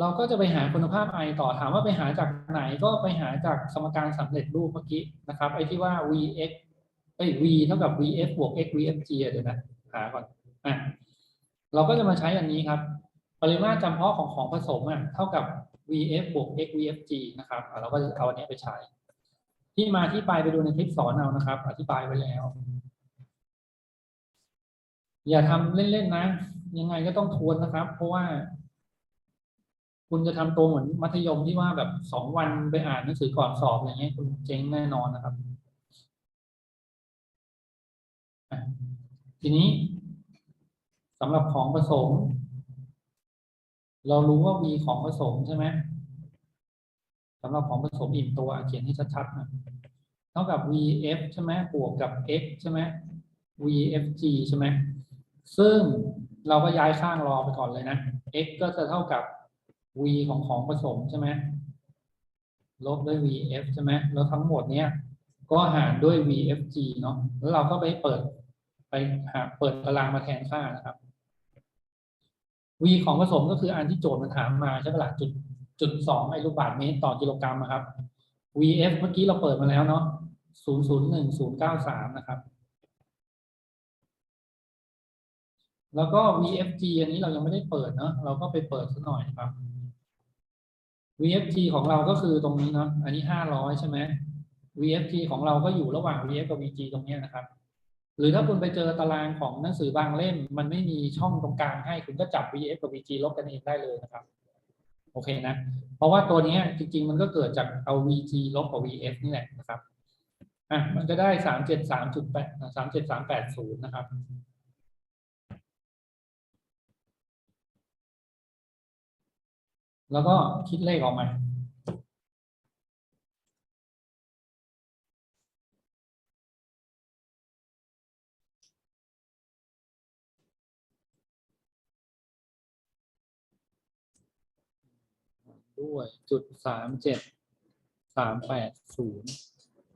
เราก็จะไปหาคุณภาพไอต่อถามว่าไปหาจากไหนก็ไปหาจากสมการสำเร็จรูปเมื่อกี้นะครับไอ้ที่ว่า vx เอ้ย v เท่ากับ vf บวก x vfg เดี๋ยวนะหาก่อนอะเราก็จะมาใช้อันนี้ครับ ปริมาตรจำเพาะของของผสมอะเท่ากับ vf บวก x vfg นะครับเราก็จะเอาอันนี้ไปใช้ ที่มาที่ไปไปดูในคลิปสอนเอานะครับ อธิบายไว้แล้ว อย่าทำเล่นๆนะ ยังไงก็ต้องทวนนะครับ เพราะว่า คุณจะทำตัวเหมือนมัธยมที่ว่าแบบสองวันไปอ่านหนังสือก่อนสอบอะไรเงี้ยคุณเจ๊งแน่นอนนะครับ ทีนี้สำหรับของผสม เรารู้ว่า V ของผสมใช่ไหมสำหรับของผสมอิ่มตัวเขียนให้ชัดๆนะเท่ากับ VF ใช่ไหมบวกกับ X ใช่ไหม VFG ใช่ไหมซึ่งเราก็ย้ายข้างรอไปก่อนเลยนะ X ก็จะเท่ากับ V ของของผสมใช่ไหมลบด้วย VF ใช่ไหมแล้วทั้งหมดเนี้ยก็หารด้วย VFG เนาะแล้วเราก็ไปเปิดไปหาเปิดตารางมาแทนค่านะครับ V ของผสมก็คืออันที่โจทย์มันถามมาใช่ไหมล่ะจุดจุดสองไอลูกบาศก์เมตรต่อกิโลกรัมนะครับ VF เมื่อกี้เราเปิดมาแล้วเนาะศูนย์ศูนย์หนึ่งศูนย์เก้าสามนะครับ แล้วก็ VFG อันนี้เรายังไม่ได้เปิดเนาะเราก็ไปเปิดสักหน่อยครับ VFG ของเราก็คือตรงนี้เนาะอันนี้ห้าร้อยใช่ไหม VFG ของเราก็อยู่ระหว่าง VF กับ VG ตรงนี้นะครับ หรือถ้าคุณไปเจอตารางของหนังสือบางเล่ม มันไม่มีช่องตรงกลางให้คุณก็จับ VF กับ VG ลบกันเองได้เลยนะครับ โอเคนะ เพราะว่าตัวนี้จริง ๆ มันก็เกิดจากเอา VG ลบกับ VF นี่แหละนะครับอะมันก็ได้สามเจ็ดสามจุดแปดสามเจ็ดสามแปดศูนย์นะครับ แล้วก็คิดเลขออกมาด้วยจุดสามเจ็ดสามแปดศูนย์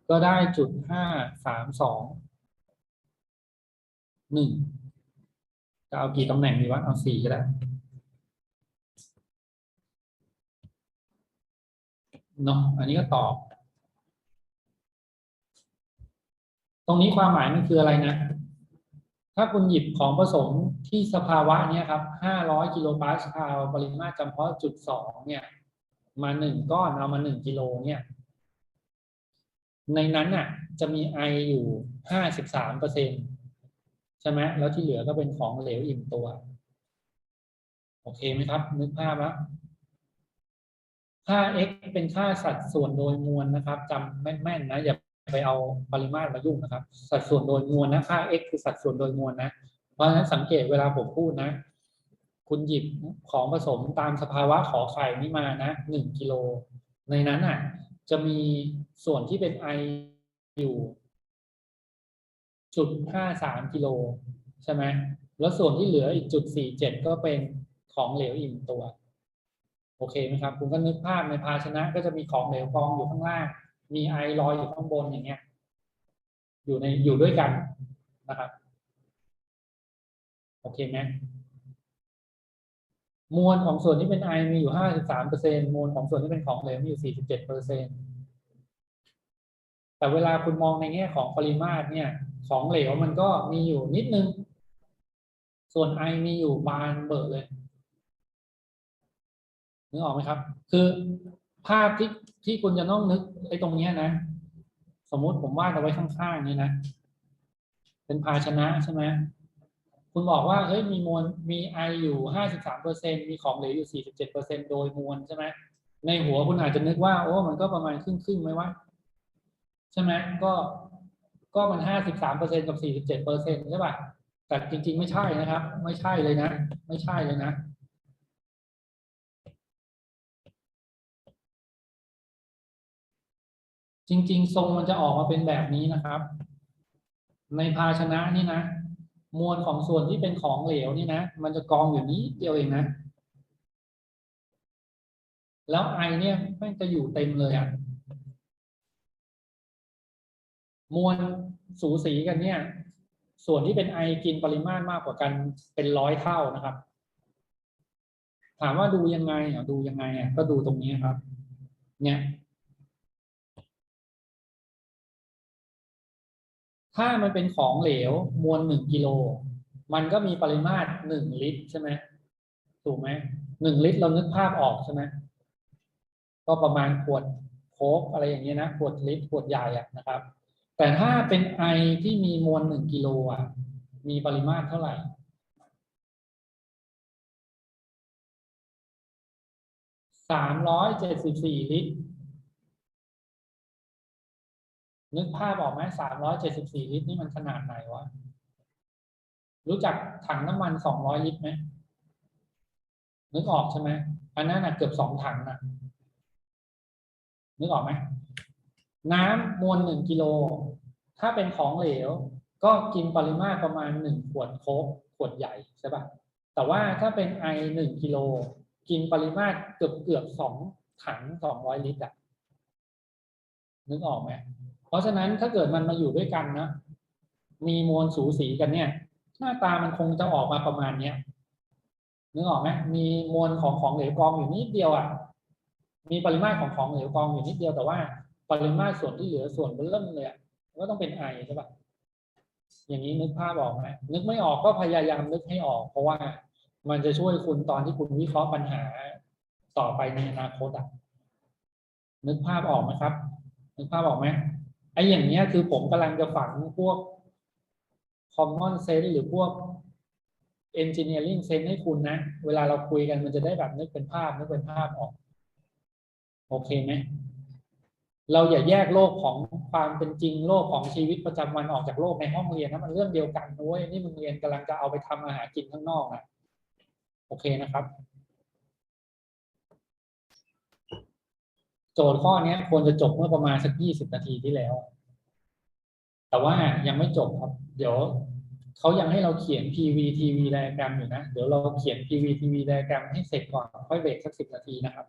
ก็ได้จุดห้าสามสองหนึ่งจะเอากี่ตำแหน่งดีวะ เอาสี่ก็ได้ เนาะอันนี้ก็ตอบ ตรงนี้ความหมายมันคืออะไรนะ ถ้าคุณหยิบของผสมที่สภาวะเนี้ยครับห้าร้อยกิโลปาสคาลปริมาตรจำเพาะจุดสองเนี่ย มาหนึ่งก้อนเอามาหนึ่งกิโลเนี่ย ในนั้นน่ะ จะมีไออยู่ห้าสิบสามเปอร์เซ็นใช่ไหมแล้วที่เหลือก็เป็นของเหลวอิ่มตัว โอเคไหมครับ นึกภาพแล้ว ค่า x เป็นค่าสัดส่วนโดยมวลนะครับจำแม่นๆนะอย่าไปเอาปริมาตรมายุ่งนะครับ สัดส่วนโดยมวลนะค่า x คือสัดส่วนโดยมวลนะ เพราะฉะนั้นสังเกตเวลาผมพูดนะ คุณหยิบของผสมตามสภาวะขอไข่นี้มานะหนึ่งกิโล ในนั้นอะ จะมีส่วนที่เป็นไออยู่จุดห้าสามกิโลใช่ไหมแล้วส่วนที่เหลืออีกจุดสี่เจ็ดก็เป็นของเหลวอิ่มตัว โอเคไหมครับ คุณก็นึกภาพในภาชนะก็จะมีของเหลวกองอยู่ข้างล่าง มีไอลอยอยู่ข้างบนอย่างเงี้ย อยู่ในอยู่ด้วยกันนะครับโอเคไหมมวลของส่วนที่เป็นไอมีอยู่ห้าสิบสามเปอร์เซ็นมวลของส่วนที่เป็นของเหลวมีอยู่สี่สิบเจ็ดเปอร์เซ็นแต่เวลาคุณมองในแง่ของปริมาตรเนี่ย ของเหลวมันก็มีอยู่นิดนึง ส่วนไอมีอยู่บานเบอร์เลย นึกออกไหมครับ คือภาพที่ที่คุณจะต้องนึกไอ้ตรงเนี้ยนะ สมมุติผมวาดเอาไว้ข้างๆนี่นะ เป็นภาชนะใช่ไหมคุณบอกว่าเฮ้ยมีมวลมีไออยู่ห้าสิบสามเปอร์เซ็นมีของเหลวอยู่สี่สิบเจ็ดเปอร์เซ็นโดยมวลใช่ไหมในหัวคุณอาจจะนึกว่าโอ้มันก็ประมาณครึ่งครึ่งๆไหมวะใช่ไหมก็ก็มันห้าสิบสามเปอร์เซ็นกับสี่สิบเจ็ดเปอร์เซ็นใช่ป่ะแต่จริง ๆ ไม่ใช่นะครับ ไม่ใช่เลยนะ ไม่ใช่เลยนะ จริง ๆ ทรงมันจะออกมาเป็นแบบนี้นะครับ ในภาชนะนี่นะ มวลของส่วนที่เป็นของเหลวนี่นะ มันจะกองอยู่นี้เดียวเองนะ แล้วไอเนี่ยม่งจะอยู่เต็มเลยอะ่ะมวลสูสีกันเนี่ย ส่วนที่เป็นไอกินปริมาตรมากกว่ากันเป็นร้อยเท่านะครับ ถามว่าดูยังไงอะดูยังไงอะก็ดูตรงนี้ครับ เนี่ย ถ้ามันเป็นของเหลวมวลหนึ่งกิโล มันก็มีปริมาตรหนึ่งลิตรใช่ไหมถูกไหมหนึ่งลิตรเรานึกภาพออกใช่ไหมก็ประมาณขวดโค้กอะไรอย่างเงี้ยนะขวดลิตรขวดใหญ่อะนะครับ แต่ถ้าเป็นไอที่มีมวลหนึ่งกิโลอะ มีปริมาตรเท่าไหร่สามร้อยเจ็ดสิบสี่ลิตร นึกภาพออกไหมสามร้อยเจ็ดสิบสี่ลิตรนี่มันขนาดไหนวะ รู้จักถังน้ำมันสองร้อยลิตรไหม นึกออกใช่ไหม อันนั้นน่ะเกือบสองถังน่ะนึกออกไหม น้ำมวลหนึ่งกิโล ถ้าเป็นของเหลว ก็กินปริมาตรประมาณหนึ่งขวดโค้กขวดใหญ่ใช่ปะแต่ว่าถ้าเป็นไอหนึ่งกิโล กินปริมาตรเกือบเกือบสองถังสองร้อยลิตรอะนึกออกไหม เพราะฉะนั้นถ้าเกิดมันมาอยู่ด้วยกันนะมีมวลสูสีกันเนี่ย หน้าตามันคงจะออกมาประมาณเนี้ยนึกออกไหมมีมวลของของเหลวกองอยู่นิดเดียวอะมีปริมาตรของของเหลวกองอยู่นิดเดียวแต่ว่า ปริมาตรส่วนที่เหลือส่วนมันเริ่มเลยอะก็ต้องเป็นไอใช่ปะอย่างนี้นึกภาพออกไหมนึกไม่ออกก็พยายามนึกให้ออก เพราะว่ามันจะช่วยคุณตอนที่คุณวิเคราะห์ปัญหาต่อไปในอนาคตอะนึกภาพออกไหมครับ นึกภาพออกไหม อ้อย่างเนี้ยคือผมกำลังจะฝังพวก common sense หรือพวก engineering sense ให้คุณนะ เวลาเราคุยกันมันจะได้แบบนึกเป็นภาพนึกเป็นภาพออก โอเคไหมเราอย่าแยกโลกของความเป็นจริงโลกของชีวิตประจำวันออกจากโลกในห้องเรียนนะมันเรื่องเดียวกันนะเว้ยนี่มึงเรียนกำลังจะเอาไปทำอาหารกินข้างนอกนะโอเคนะครับ โจทย์ข้อนี้ควรจะจบเมื่อประมาณสักยี่สิบนาทีที่แล้ว แต่ว่ายังไม่จบครับ เดี๋ยวเขายังให้เราเขียน PVTV ไดอะแกรมอยู่นะ เดี๋ยวเราเขียน PVTV ไดอะแกรมให้เสร็จก่อน ค่อยเบรกสักสิบนาทีนะครับ